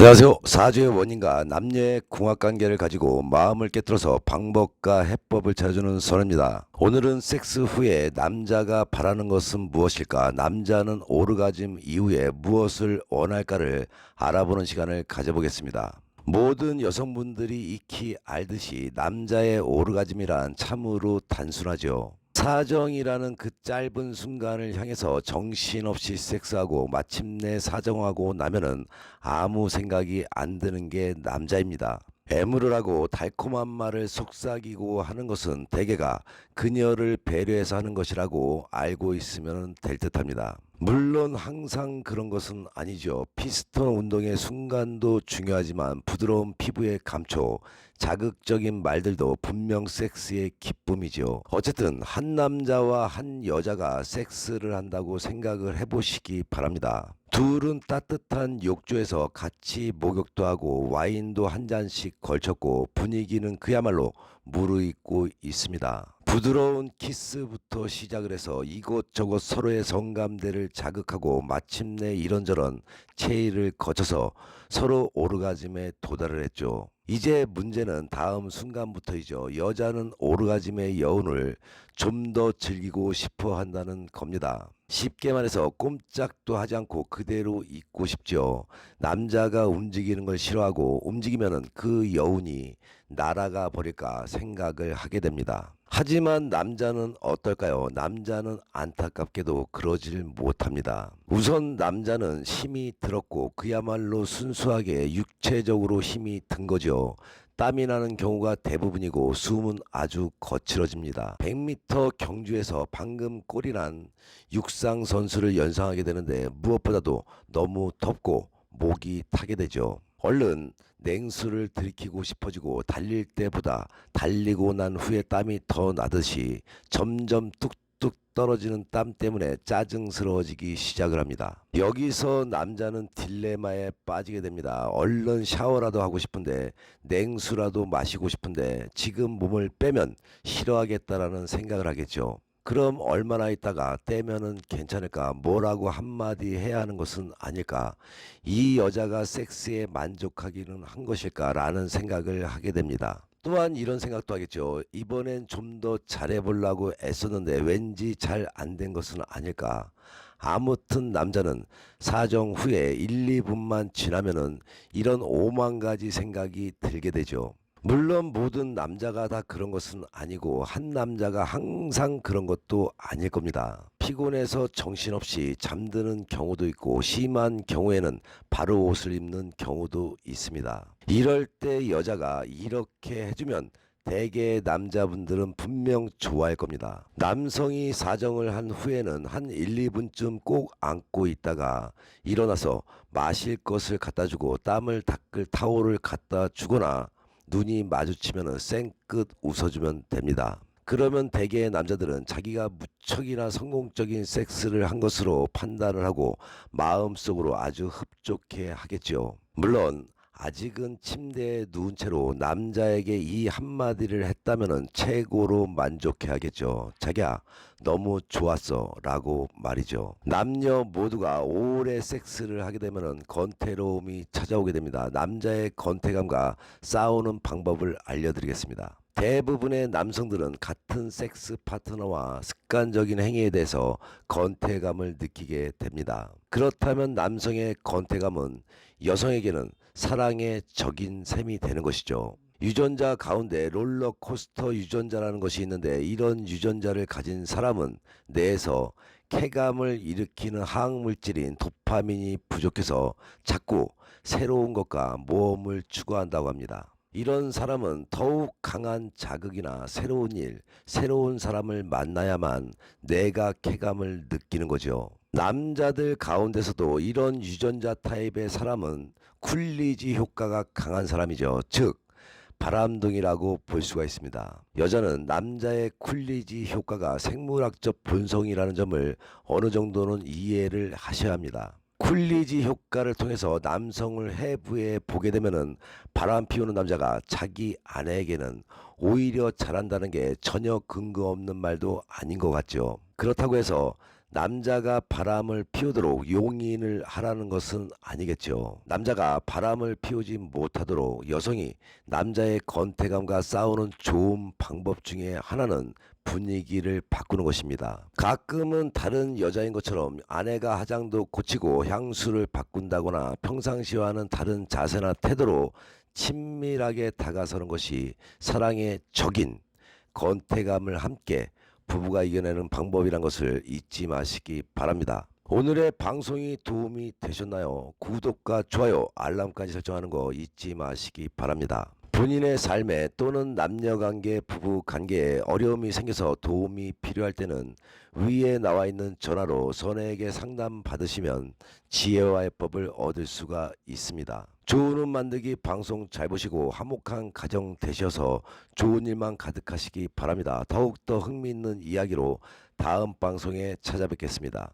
안녕하세요. 사주의 원인과 남녀의 궁합관계를 가지고 마음을 깨뜨려서 방법과 해법을 찾아주는 선입니다. 오늘은 섹스 후에 남자가 바라는 것은 무엇일까? 남자는 오르가즘 이후에 무엇을 원할까를 알아보는 시간을 가져보겠습니다. 모든 여성분들이 익히 알듯이 남자의 오르가즘이란 참으로 단순하죠. 사정이라는 그 짧은 순간을 향해서 정신없이 섹스하고 마침내 사정하고 나면은 아무 생각이 안 드는 게 남자입니다. 애무를 하고 달콤한 말을 속삭이고 하는 것은 대개가 그녀를 배려해서 하는 것이라고 알고 있으면 될 듯합니다. 물론 항상 그런 것은 아니죠. 피스톤 운동의 순간도 중요하지만 부드러운 피부의 감촉, 자극적인 말들도 분명 섹스의 기쁨이죠. 어쨌든 한 남자와 한 여자가 섹스를 한다고 생각을 해보시기 바랍니다. 둘은 따뜻한 욕조에서 같이 목욕도 하고 와인도 한 잔씩 걸쳤고 분위기는 그야말로 무르익고 있습니다. 부드러운 키스부터 시작을 해서 이곳저곳 서로의 성감대를 자극하고 마침내 이런저런 체의를 거쳐서 서로 오르가즘에 도달을 했죠. 이제 문제는 다음 순간부터이죠. 여자는 오르가즘의 여운을 좀 더 즐기고 싶어 한다는 겁니다. 쉽게 말해서 꼼짝도 하지 않고 그대로 있고 싶죠. 남자가 움직이는 걸 싫어하고 움직이면은 그 여운이 날아가 버릴까 생각을 하게 됩니다. 하지만 남자는 어떨까요? 남자는 안타깝게도 그러질 못합니다. 우선 남자는 힘이 들었고 그야말로 순수하게 육체적으로 힘이 든 거죠. 땀이 나는 경우가 대부분이고 숨은 아주 거칠어집니다. 100m 경주에서 방금 골이난 육상 선수를 연상하게 되는데 무엇보다도 너무 덥고 목이 타게 되죠. 얼른 냉수를 들이키고 싶어지고 달릴 때보다 달리고 난 후에 땀이 더 나듯이 점점 뚝뚝 떨어지는 땀 때문에 짜증스러워지기 시작을 합니다. 여기서 남자는 딜레마에 빠지게 됩니다. 얼른 샤워라도 하고 싶은데 냉수라도 마시고 싶은데 지금 몸을 빼면 싫어하겠다라는 생각을 하겠죠. 그럼 얼마나 있다가 떼면은 괜찮을까? 뭐라고 한마디 해야 하는 것은 아닐까? 이 여자가 섹스에 만족하기는 한 것일까 라는 생각을 하게 됩니다. 또한 이런 생각도 하겠죠. 이번엔 좀 더 잘해보려고 애썼는데 왠지 잘 안 된 것은 아닐까? 아무튼 남자는 사정 후에 1, 2분만 지나면은 이런 오만 가지 생각이 들게 되죠. 물론 모든 남자가 다 그런 것은 아니고 한 남자가 항상 그런 것도 아닐 겁니다. 피곤해서 정신없이 잠드는 경우도 있고 심한 경우에는 바로 옷을 입는 경우도 있습니다. 이럴 때 여자가 이렇게 해주면 대개 남자분들은 분명 좋아할 겁니다. 남성이 사정을 한 후에는 한 1, 2분쯤 꼭 안고 있다가 일어나서 마실 것을 갖다 주고 땀을 닦을 타올을 갖다 주거나 눈이 마주치면 쌩끗 웃어주면 됩니다. 그러면 대개의 남자들은 자기가 무척이나 성공적인 섹스를 한 것으로 판단을 하고 마음속으로 아주 흡족해 하겠죠. 물론 아직은 침대에 누운 채로 남자에게 이 한마디를 했다면 최고로 만족해 하겠죠. 자기야, 너무 좋았어. 라고 말이죠. 남녀 모두가 오래 섹스를 하게 되면 건태로움이 찾아오게 됩니다. 남자의 건태감과 싸우는 방법을 알려드리겠습니다. 대부분의 남성들은 같은 섹스 파트너와 습관적인 행위에 대해서 건태감을 느끼게 됩니다. 그렇다면 남성의 건태감은 여성에게는 사랑의 적인 셈이 되는 것이죠. 유전자 가운데 롤러코스터 유전자라는 것이 있는데 이런 유전자를 가진 사람은 뇌에서 쾌감을 일으키는 항물질인 도파민이 부족해서 자꾸 새로운 것과 모험을 추구한다고 합니다. 이런 사람은 더욱 강한 자극이나 새로운 일, 새로운 사람을 만나야만 내가 쾌감을 느끼는 거죠. 남자들 가운데서도 이런 유전자 타입의 사람은 쿨리지 효과가 강한 사람이죠. 즉, 바람둥이라고 볼 수가 있습니다. 여자는 남자의 쿨리지 효과가 생물학적 본성이라는 점을 어느 정도는 이해를 하셔야 합니다. 쿨리지 효과를 통해서 남성을 해부해 보게 되면은 바람 피우는 남자가 자기 아내에게는 오히려 잘한다는 게 전혀 근거 없는 말도 아닌 것 같죠. 그렇다고 해서 남자가 바람을 피우도록 용인을 하라는 것은 아니겠죠. 남자가 바람을 피우지 못하도록 여성이 남자의 건태감과 싸우는 좋은 방법 중에 하나는 분위기를 바꾸는 것입니다. 가끔은 다른 여자인 것처럼 아내가 화장도 고치고 향수를 바꾼다거나 평상시와는 다른 자세나 태도로 친밀하게 다가서는 것이 사랑의 적인 건태감을 함께 부부가 이겨내는 방법이란 것을 잊지 마시기 바랍니다. 오늘의 방송이 도움이 되셨나요? 구독과 좋아요, 알람까지 설정하는 거 잊지 마시기 바랍니다. 본인의 삶에 또는 남녀관계, 부부관계에 어려움이 생겨서 도움이 필요할 때는 위에 나와 있는 전화로 선혜에게 상담 받으시면 지혜와 해법을 얻을 수가 있습니다. 좋은 운 만들기 방송 잘 보시고 화목한 가정 되셔서 좋은 일만 가득하시기 바랍니다. 더욱더 흥미있는 이야기로 다음 방송에 찾아뵙겠습니다.